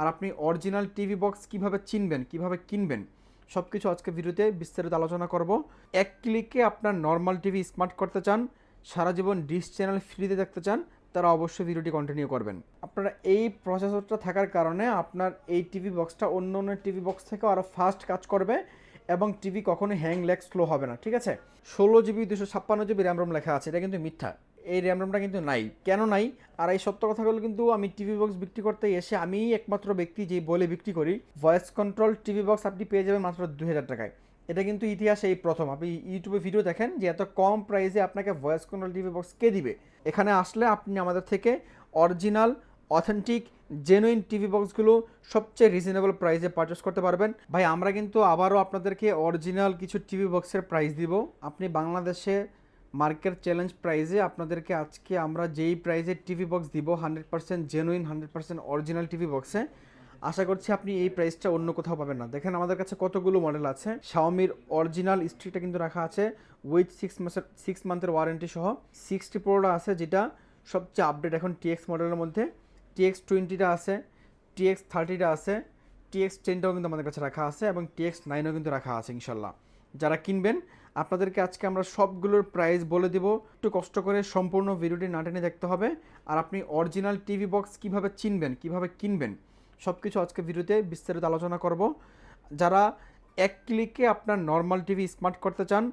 আর আপনি original TV box কীভাবে চিনবেন, কীভাবে কিনবেন সব কিছু আজকে ভিডিওতে বিস্তারিত আলোচনা করব। এক ক্লিকে আপনার নর্মাল টিভি স্মার্ট করতে চান, সারা জীবন ডিশ চ্যানেল ফ্রিতে দেখতে চান, তারা অবশ্যই ভিডিওটি কন্টিনিউ করবেন। আপনারা এই প্রসেসরটা থাকার কারণে আপনার এই টিভি বক্সটা অন্য অন্য টিভি বক্স থেকেও আরও ফাস্ট কাজ করবে এবং টিভি কখনোই হ্যাং ল্যাগ স্লো হবে না, ঠিক আছে? ষোলো জিবি দুশো ছাপ্পান্ন জিবি র্যাম রোম লেখা আছে, এটা কিন্তু মিথ্যা। এই র্যাম রোমটা কিন্তু নাই। কেন নাই? আর এই সত্য কথাগুলো কিন্তু আমি টিভি বক্স বিক্রি করতে এসে আমিই একমাত্র ব্যক্তি যে বলে বিক্রি করি ভয়েস কন্ট্রোল টিভি বক্স আপনি পেয়ে যাবেন মাত্র দু হাজার টাকায়। এটা কিন্তু ইতিহাসে এই প্রথম। আপনি ইউটিউবে ভিডিও দেখেন যে এত কম প্রাইসে আপনাকে ভয়েস কন্ট্রোল টিভি বক্স কে দিবে? এখানে আসলে আপনি আমাদের থেকে অরিজিনাল অথেন্টিক জেনুইন টিভি বক্সগুলো সবচেয়ে রিজনেবল প্রাইসে পারচেস করতে পারবেন। ভাই, আমরা কিন্তু আবারও আপনাদেরকে অরিজিনাল কিছু টিভি বক্সের প্রাইস দিব। আপনি বাংলাদেশে মার্কেট চ্যালেঞ্জ প্রাইসে আপনাদেরকে আজকে আমরা যেই প্রাইসে টিভি বক্স দিব hundred percent genuine hundred percent original TV বক্সে আশা করছি আপনি এই প্রাইসটা অন্য কোথাও পাবেন না। দেখেন আমাদের কাছে কতগুলো মডেল আছে। শাওমির অরিজিনাল স্ট্রিকটা কিন্তু রাখা আছে উইথ সিক্স মাসের সিক্স মান্থের ওয়ারেন্টি সহ। সিক্সটি প্রোটা আছে যেটা সবচেয়ে আপডেট এখন টিএক্স মডেলের মধ্যে। টিএক্স টোয়েন্টিটা আছে টিএক্স থার্টিটা আছে টিএক্স টেনটাও কিন্তু আমাদের কাছে রাখা আছে এবং টিএক্স নাইনও কিন্তু রাখা আছে ইনশাল্লাহ। যারা কিনবেন আপনাদেরকে আজকে আমরা সবগুলোর প্রাইস বলে দেব। একটু কষ্ট করে সম্পূর্ণ ভিডিওটি না টেনে দেখতে হবে। আর আপনি অরিজিনাল টিভি বক্স কীভাবে চিনবেন, কীভাবে কিনবেন সব কিছু আজকে ভিডিওতে বিস্তারিত আলোচনা করব। যারা এক ক্লিকে আপনার নর্মাল টিভি স্মার্ট করতে চান,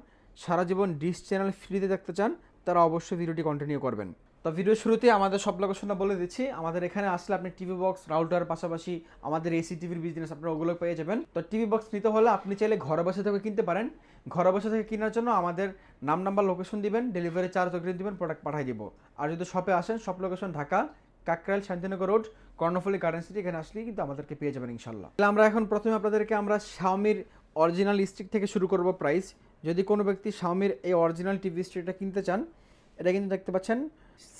সারা জীবন ডিশ চ্যানেল ফ্রিতে দেখতে চান, তারা অবশ্যই ভিডিওটি কন্টিনিউ করবেন। তো ভিডিও শুরুতে আমাদের সব লোকেশনটা বলে দিচ্ছি। আমাদের এখানে আসলে আপনি টিভি বক্স রাউটার পাশাপাশি আমাদের এসি টিভির বিজনেস আপনারা ওগুলো পেয়ে যাবেন। তো টিভি বক্স নিতে হলে আপনি চাইলে ঘরে বসে থেকে কিনতে পারেন। ঘরে বসে থেকে কেনার জন্য আমাদের নাম নাম্বার লোকেশন দিবেন ডেলিভারি চার্জ অগ্রিম দিবেন প্রোডাক্ট পাঠিয়ে দিব। আর যদি শপে আসেন সব location Dhaka, Kakrail, Shantinagar road Karnaphuli garden city এখানে আসলেই কিন্তু আমাদেরকে পেয়ে যাবেন ইনশাল্লাহ তাহলে আমরা এখন প্রথমে আপনাদেরকে আমরা শাওমির অরিজিনাল স্টিক থেকে শুরু করব প্রাইস যদি কোনো ব্যক্তি শাওমির এই অরিজিনাল টিভি স্টিকটা কিনতে চান এটা কিন্তু দেখতে পাচ্ছেন।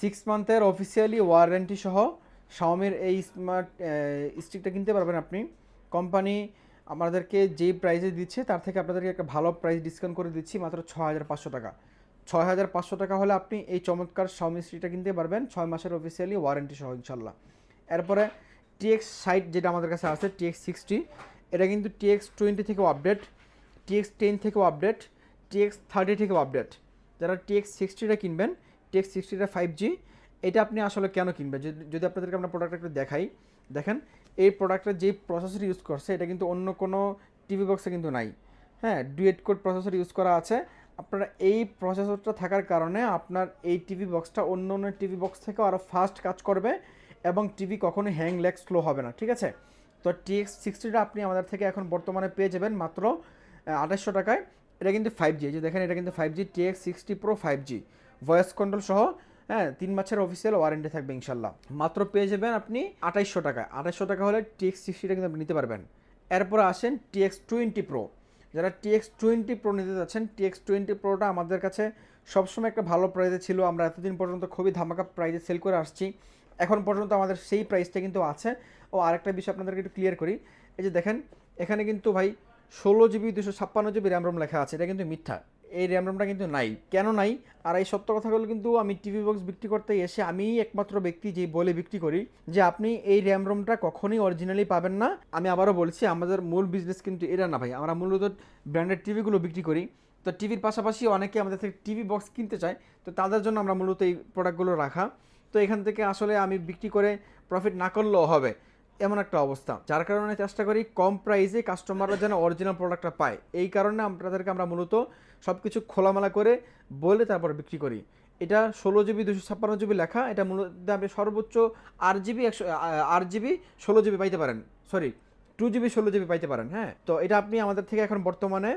সিক্স মান্থের অফিসিয়ালি ওয়ারেন্টি সহ শাওমির এই স্মার্ট স্টিকটা কিনতে পারবেন আপনি। কোম্পানি আমাদেরকে যেই প্রাইসে দিচ্ছে, তার থেকে আপনাদেরকে একটা ভালো প্রাইস ডিসকাউন্ট করে দিচ্ছি, মাত্র ছ হাজার পাঁচশো টাকা। ছয় হাজার পাঁচশো টাকা হলে আপনি এই চমৎকার শাওমি স্টিকটা কিনতে পারবেন, ছয় মাসের অফিসিয়ালি ওয়ারেন্টি সহ ইনশাল্লাহ এরপরে টিএক্স সাইট যেটা আমাদের কাছে আছে টিএক্স সিক্সটি এটা কিন্তু টিএক্স টোয়েন্টি থেকেও আপডেট টিএক্স টেন থেকেও আপডেট টিএক্স থার্টি থেকেও আপডেট যারা টিএক্স সিক্সটিটা কিনবেন টিএক্স সিক্সটিটা ফাইভ জি এটা আপনি আসলে কেন কিনবেন? যদি আপনাদেরকে আমরা প্রোডাক্ট একটু দেখাই, দেখেন, এই প্রোডাক্টের যে প্রসেসর ইউজ করছে, এটা কিন্তু অন্য কোনো টিভি বক্সে কিন্তু নাই। হ্যাঁ ডুয়েট কোড প্রসেসর ইউজ করা আছে। আপনারা এই প্রসেসরটা থাকার কারণে আপনার এই টিভি বক্সটা অন্য অন্য টিভি বক্স থেকেও আরও ফাস্ট কাজ করবে এবং টিভি কখনোই হ্যাং ল্যাগ স্লো হবে না, ঠিক আছে? তো টিএক্স সিক্সটিটা আপনি আমাদের থেকে এখন বর্তমানে পেয়ে যাবেন মাত্র আঠাশশো টাকায়। এটা কিন্তু ফাইভ জি যে দেখেন এটা কিন্তু five G TX sixty pro five G voice control সহ হ্যাঁ তিন মাসের অফিসিয়াল ওয়ারেন্টি থাকবে ইনশাল্লাহ। মাত্র পেয়ে যাবেন আপনি আঠাইশশো টাকা আঠাইশশো টাকা হলে টিএক্স সিক্সটিটা কিন্তু আপনি নিতে পারবেন। এরপরে আসেন টিএক্স টোয়েন্টি প্রো যারা টিএক্স টোয়েন্টি প্রো নিতে যাচ্ছেন টিএক্স টোয়েন্টি প্রোটা আমাদের কাছে সবসময় একটা ভালো প্রাইসে ছিল। আমরা এতদিন পর্যন্ত খুবই ধামাকা প্রাইসে সেল করে আসছি। এখন পর্যন্ত আমাদের সেই প্রাইসটা কিন্তু আছে। ও আরেকটা বিষয় আপনাদেরকে একটু ক্লিয়ার করি। এই যে দেখেন, এখানে কিন্তু ভাই ষোলো জিবি দুশো ছাপ্পান্ন জিবি র্যাম রোম লেখা আছে, এটা কিন্তু মিথ্যা। এই র্যাম রোমটা কিন্তু নাই। কেন নাই? আর এই সত্য কথাগুলো কিন্তু আমি টিভি বক্স বিক্রি করতে এসে আমিই একমাত্র ব্যক্তি যে বলে বিক্রি করি, যে আপনি এই র্যাম রোমটা কখনোই অরিজিনালি পাবেন না। আমি আবারও বলছি, আমাদের মূল বিজনেস কিন্তু এটা না ভাই। আমরা মূলত ব্র্যান্ডেড টিভিগুলো বিক্রি করি। তো টিভির পাশাপাশি অনেকে আমাদের থেকে টিভি বক্স কিনতে চায়, তো তাদের জন্য আমরা মূলত এই প্রোডাক্টগুলো রাখা। তো এখান থেকে আসলে আমি বিক্রি করে প্রফিট না করলেও হবে। এমন একটা অবস্থা। যার কারণে চেষ্টা করি কম প্রাইসে কাস্টমাররা যেন অরিজিনাল প্রোডাক্টটা পায়। এই কারণে আপনাদেরকে আমরা মূলত সব কিছু খোলামেলা করে বলে তারপর বিক্রি করি। এটা ষোলো জিবি দুশো ছাপ্পান্ন জিবি লেখা। এটা মূলত আপনি সর্বোচ্চ আট জিবি একশো আট জিবি ষোলো জিবি পাইতে পারেন। সরি টু জিবি ষোলো জিবি পাইতে পারেন হ্যাঁ? তো এটা আপনি আমাদের থেকে এখন বর্তমানে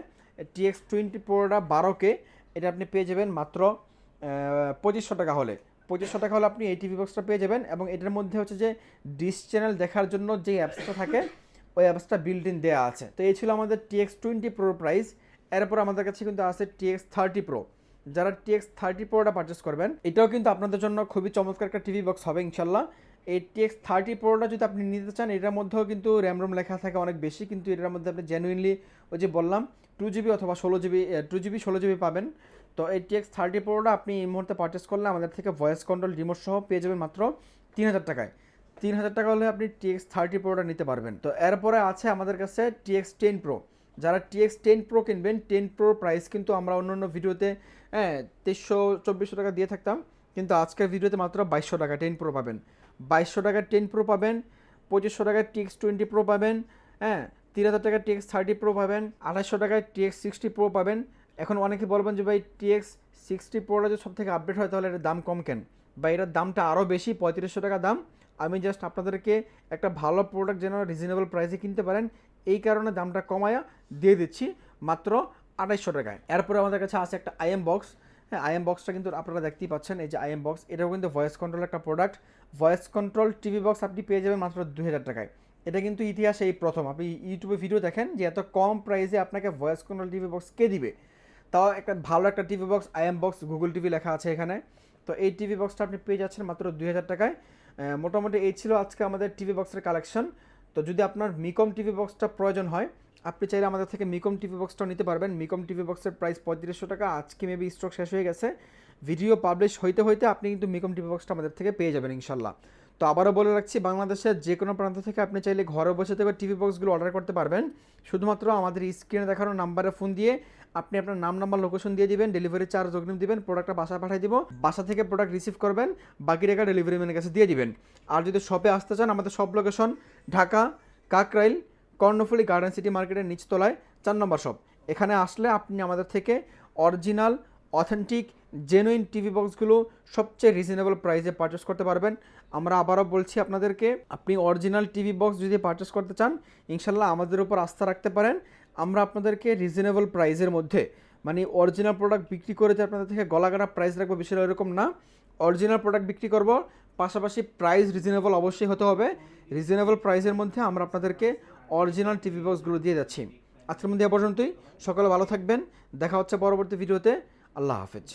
টিএক্স টোয়েন্টি প্রোটা বারোকে এটা আপনি পেয়ে যাবেন মাত্র পঁচিশশো টাকা হলে। পঁচিশশো টাকা হলে আপনি এই টিভি বক্সটা পেয়ে যাবেন এবং এটার মধ্যে হচ্ছে যে ডিশ চ্যানেল দেখার জন্য যে অ্যাপসটা থাকে, ওই অ্যাপসটা বিল্ট ইন দেওয়া আছে। তো এই ছিল আমাদের টিএক্স টোয়েন্টি প্রো প্রাইস এরপর আমাদের কাছে কিন্তু আছে টিএক্স থার্টি প্রো যারা টিএক্স থার্টি প্রোটা পারচেস করবেন, এটাও কিন্তু আপনাদের জন্য খুবই চমৎকার একটা টিভি বক্স হবে ইনশাল্লাহ এই টিএক্স থার্টি প্রোটা যদি আপনি নিতে চান, এটার মধ্যেও কিন্তু র্যাম রোম লেখা থাকে অনেক বেশি, কিন্তু এটার মধ্যে আপনি জেনুইনলি ওই যে বললাম টু জিবি অথবা ষোলো জিবি টু জিবি ষোলো জিবি পাবেন। তো এই টিএক্স থার্টি প্রোটা আপনি এই মুহূর্তে পারচেস করলে আমাদের থেকে ভয়েস কন্ট্রোল রিমোট সহ পেয়ে যাবেন মাত্র তিন হাজার টাকায়। তিন হাজার টাকা হলে আপনি টিএক্স থার্টি প্রোটা নিতে পারবেন। তো এরপরে আছে আমাদের কাছে টিএক্স টেন প্রো যারা টিএক্স টেন প্রো কিনবেন টেন প্রো প্রাইস কিন্তু আমরা অন্য অন্য ভিডিওতে হ্যাঁ তেইশশো, চব্বিশশো টাকা দিয়ে থাকতাম। কিন্তু আজকের ভিডিওতে মাত্র বাইশশো টাকা টেন প্রো পাবেন। বাইশশো টাকা টেন প্রো পাবেন, পঁচিশশো টাকায় টিএক্স টোয়েন্টি প্রো পাবেন হ্যাঁ তিন হাজার টাকায় টিএক্স থার্টি প্রো পাবেন, আড়াইশো টাকায় টিএক্স সিক্সটি প্রো পাবেন এখন অনেকে বলবেন যে ভাই টিএক্স সিক্সটি প্রোটা যদি সব থেকে আপডেট হয়, তাহলে এটার দাম কম কেন? বা এটার দামটা আরও বেশি, পঁয়ত্রিশশো টাকা দাম। আমি জাস্ট আপনাদেরকে একটা ভালো প্রোডাক্ট যেন রিজনেবল প্রাইসে কিনতে পারেন, এই কারণে দামটা কমায়া দিয়ে দিচ্ছি, মাত্র আড়াইশো টাকায়। এরপরে আমাদের কাছে আছে একটা আইএম বক্স হ্যাঁ আইএম বক্সটা কিন্তু আপনারা দেখতেই পাচ্ছেন, এই যে আইএম বক্স এটাও কিন্তু ভয়েস কন্ট্রোল একটা product voice control TV box আপনি পেয়ে যাবেন মাত্র দুই হাজার টাকায়। এটা কিন্তু ইতিহাসে এই প্রথম। আপনি ইউটিউবে ভিডিও দেখেন যে এত কম প্রাইসে আপনাকে ভয়েস কন্ট্রোল টিভি বক্স কে দিবে? তাও একটা ভালো একটা TV box IM box, Google TV লেখা আছে এখানে। তো এই টিভি বক্সটা আপনি পেয়ে যাচ্ছেন মাত্র দুই হাজার টাকায়। মোটামুটি এই ছিল আজকে আমাদের টিভি বক্সের কালেকশন। তো যদি আপনার মিকম টিভি বক্সটা প্রয়োজন হয়, আপনি চাইলে আমাদের থেকে মিকম টিভি বক্সটাও নিতে পারবেন। মিকম টিভি বক্সের প্রাইস পঁয়ত্রিশশো টাকা। আজকে মেবি স্টক শেষ হয়ে গেছে। ভিডিও পাবলিশ হইতে হইতে আপনি কিন্তু মিকম টিভি বক্সটা আমাদের থেকে পেয়ে যাবেন ইনশাল্লাহ। তো আবারও বলে রাখছি, বাংলাদেশের যে কোনো প্রান্ত থেকে আপনি চাইলে ঘরে বসে থেকে টিভি বক্সগুলো অর্ডার করতে পারবেন। শুধুমাত্র আমাদের স্ক্রিনে দেখানো নাম্বারে ফোন দিয়ে আপনি আপনার নাম নাম্বার লোকেশন দিয়ে দিবেন ডেলিভারি চার্জ অগ্রিম দিবেন প্রোডাক্টটা বাসায় পাঠিয়ে দিব, বাসা থেকে প্রোডাক্ট রিসিভ করবেন, বাকি টাকা ডেলিভারি ম্যানের কাছে দিয়ে দিবেন। আর যদি শপে আসতে চান, আমাদের সব location Dhaka, Kakrail, Karnaphuli garden city মার্কেটের নিচতলায়, চার নম্বর শপ এখানে আসলে আপনি আমাদের থেকে অরিজিনাল অথেন্টিক জেনুইন টিভি বক্সগুলো সবচেয়ে রিজনেবল প্রাইসে পারচেস করতে পারবেন। আমরা আবারও বলছি আপনাদেরকে, আপনি অরিজিনাল টিভি বক্স যদি পারচেস করতে চান, ইনশাল্লাহ আমাদের উপর আস্থা রাখতে পারেন। আমরা আপনাদেরকে রিজনেবল প্রাইসের মধ্যে মানে অরিজিনাল প্রোডাক্ট বিক্রি করে যে আপনাদের থেকে গলাকাটা প্রাইস রাখব বিষয়টা এরকম না। অরিজিনাল প্রোডাক্ট বিক্রি করব, পাশাপাশি প্রাইস রিজনেবল অবশ্যই হতে হবে। রিজনেবল প্রাইসের মধ্যে আমরা আপনাদেরকে অরিজিনাল টিভি বক্সগুলো দিয়ে যাচ্ছি। আজকের মধ্যে এ পর্যন্তই। সকলে ভালো থাকবেন। দেখা হচ্ছে পরবর্তী ভিডিওতে আল্লাহ হাফেজ